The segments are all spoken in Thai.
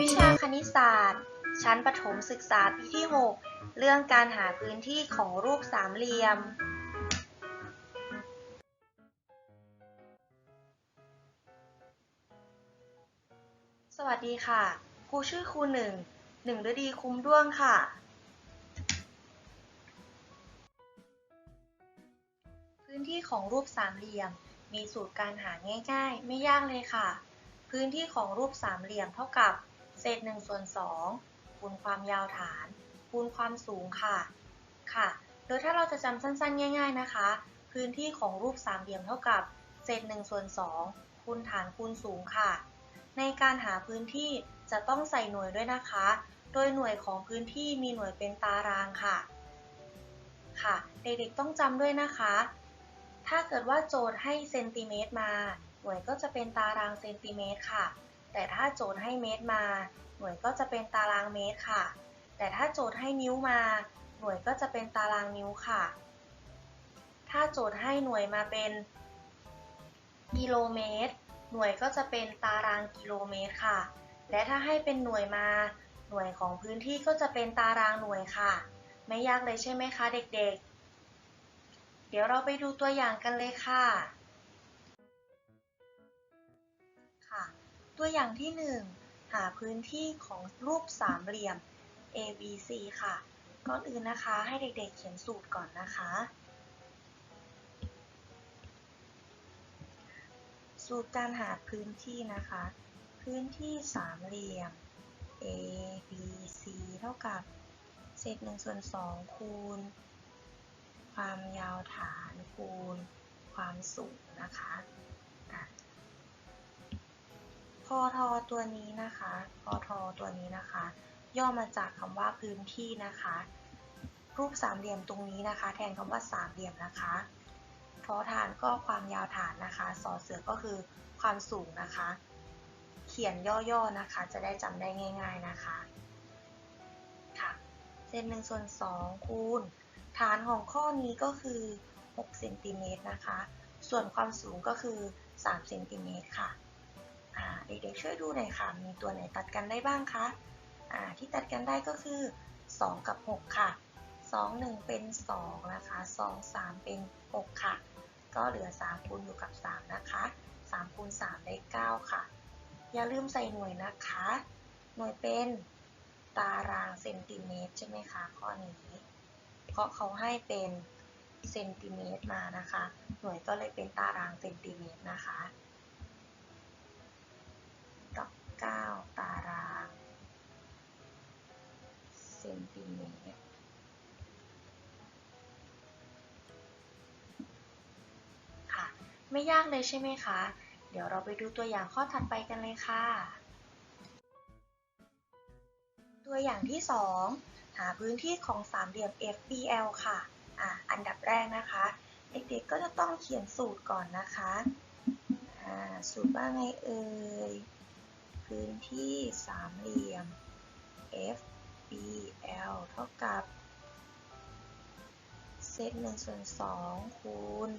วิชาคณิตศาสตร์ ชั้นประถมศึกษาปีที่ 6 เรื่องการหาพื้นที่ของรูปสามเหลี่ยม สวัสดีค่ะครูชื่อครูหนึ่งหนึ่งฤดีคุ้มด้วงค่ะ พื้นที่ของรูปสามเหลี่ยม มีสูตรการหาง่าย ๆ ไม่ยากเลยค่ะ พื้นที่ของรูปสามเหลี่ยมเท่ากับเศษ1ส่วน2คูณความยาวฐาน คูณความสูงค่ะ ค่ะ โดยถ้าเราจะจำสั้นๆ ง่าย ๆนะคะ พื้นที่ของรูปสามเหลี่ยมเท่ากับเศษ1ส่วน2คูณฐานคูณสูงค่ะ ในการหาพื้นที่จะต้องใส่หน่วยด้วยนะคะ โดยหน่วยของพื้นที่มีหน่วยเป็นตารางค่ะ ค่ะ เด็กๆต้องจำด้วยนะคะ ถ้าเกิดว่าโจทย์ให้เซนติเมตรมา หน่วยก็จะเป็นตารางเซนติเมตรค่ะ แต่ถ้าโจทย์ให้เมตรมา หน่วยก็จะเป็นตารางเมตรค่ะ แต่ถ้าโจทย์ให้นิ้วมา หน่วยก็จะเป็นตารางนิ้วค่ะ ถ้าโจทย์ให้หน่วยมาเป็นกิโลเมตร หน่วยก็จะเป็นตารางกิโลเมตรค่ะ และถ้าให้เป็นหน่วยมา หน่วยของพื้นที่ก็จะเป็นตารางหน่วยค่ะ ไม่ยากเลยใช่ไหมคะเด็กๆ เดี๋ยวเราไปดูตัวอย่างกันเลยค่ะ ตัวอย่างที่ 1 หาพื้นที่ของรูปสามเหลี่ยม ABC ค่ะ ก่อนอื่นนะคะให้เด็กๆเขียนสูตรก่อนนะคะ สูตรการหาพื้นที่นะคะ พื้นที่สามเหลี่ยม A B C เท่ากับเศษ1ส่วน2คูณ ความยาวฐานคูณ ความสูงนะคะะ พอทอตัวนี้นะคะพอทอตัวนี้นะคะ ย่อมาจากคำว่าพื้นที่นะคะ รูปสามเหลี่ยมตรงนี้นะคะ แทนคำว่าสามเหลี่ยมนะคะทอฐานก็ความยาวฐานนะคะ สอเสือก็คือความสูงนะคะ เขียนย่อๆนะคะ จะได้จำได้ง่าย ๆนะคะค่ะเศษหนึ่งส่วนสองคูณฐานของข้อนี้ก็คือ6เซนติเมตรนะคะ ส่วนความสูงก็คือ3เซนติเมตรค่ะ เด็กๆช่วยดูหน่อยค่ะ มีตัวไหนตัดกันได้บ้างคะที่ตัดกันได้ก็คือ 2 กับ 6 ค่ะ 2 1 เป็น 2 นะคะ 2 3 เป็น 6 ค่ะ ก็เหลือ 3 คูณอยู่กับ 3 นะคะ 3 คูณ 3 ได้ 9 ค่ะ อย่าลืมใส่หน่วยนะคะ หน่วยเป็นตารางเซนติเมตรใช่ไหมคะ ข้อนี้ เพราะเขาให้เป็นเซนติเมตรมานะคะ หน่วยก็เลยเป็นตารางเซนติเมตรนะคะ 9 ตารางเซนติเมตรค่ะ ไม่ยากเลยใช่ไหมคะ เดี๋ยวเราไปดูตัวอย่างข้อถัดไปกันเลยค่ะ ตัวอย่างที่ 2 หาพื้นที่ของสามเหลี่ยม FBL ค่ะอะ อันดับแรกนะคะ เด็กๆก็จะต้องเขียนสูตรก่อนนะคะ อ่า สูตรว่าไงเอ่ย พื้นที่สามเหลี่ยม FBL เท่ากับเศษหนึ่งส่วนสองคูณ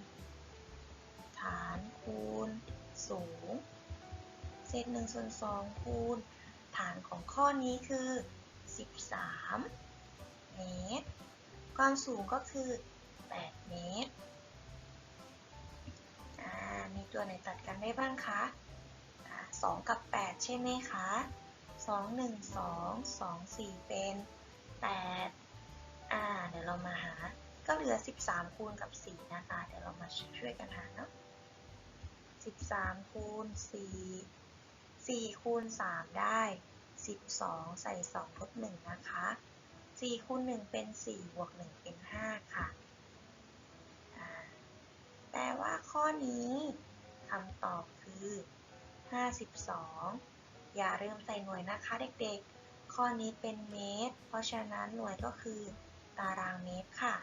ฐานคูณสูงเศษหนึ่งส่วนสองคูณ ฐานของข้อนี้คือ 13 เมตร ความสูงก็คือ 8 เมตร มีตัวไหนตัดกันได้บ้างคะ 2 กับ 8 ใช่ไหมคะ 2 1 2 2 4 เป็น 8 อ่า เดี๋ยวเรามาหา ก็เหลือ 13 คูณกับ 4 นะคะ เดี๋ยวเรามาช่วยกันหาเนาะ13 คูณ 4 4 คูณ 3 ได้ 12 ใส่2ทด1นะคะ 4 คูณ 1 เป็น 4 บวก 1 เป็น 5 ค่ะแปลว่าข้อนี้คำตอบคือ 52 อย่าลืมใส่หน่วยนะคะเด็กๆ ข้อนี้เป็นเมตร เพราะฉะนั้นหน่วยก็คือตารางเมตรค่ะ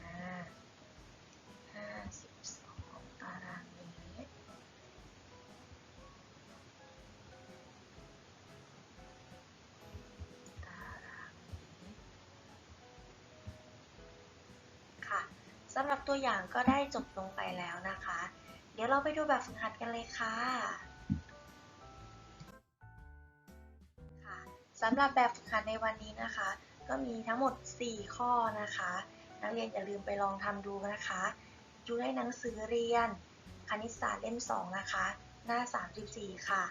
อ่า52 ตารางเมตร ตารางเมตร ค่ะ สำหรับตัวอย่างก็ได้จบลงไปแล้วนะคะ ดี๋ยวเราไปดูแบบฝึกหัดกันเลยค่ะสำหรับแบบฝึกหัดในวันนี้นะคะ ก็มีทั้งหมด 4 ข้อนะคะ นักเรียนอย่าลืมไปลองทำดูนะคะอยู่ในหนังสือเรียน คณิตศาสตร์เล่ม 2 นะคะ หน้า 34 ค่ะ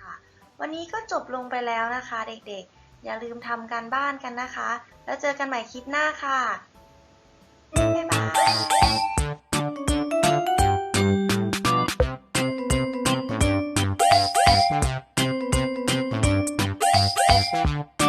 ค่ะ วันนี้ก็จบลงไปแล้วนะคะเด็กๆ อย่าลืมทำการบ้านกันนะคะ แล้วเจอกันใหม่คลิปหน้าค่ะ บ๊ายบาย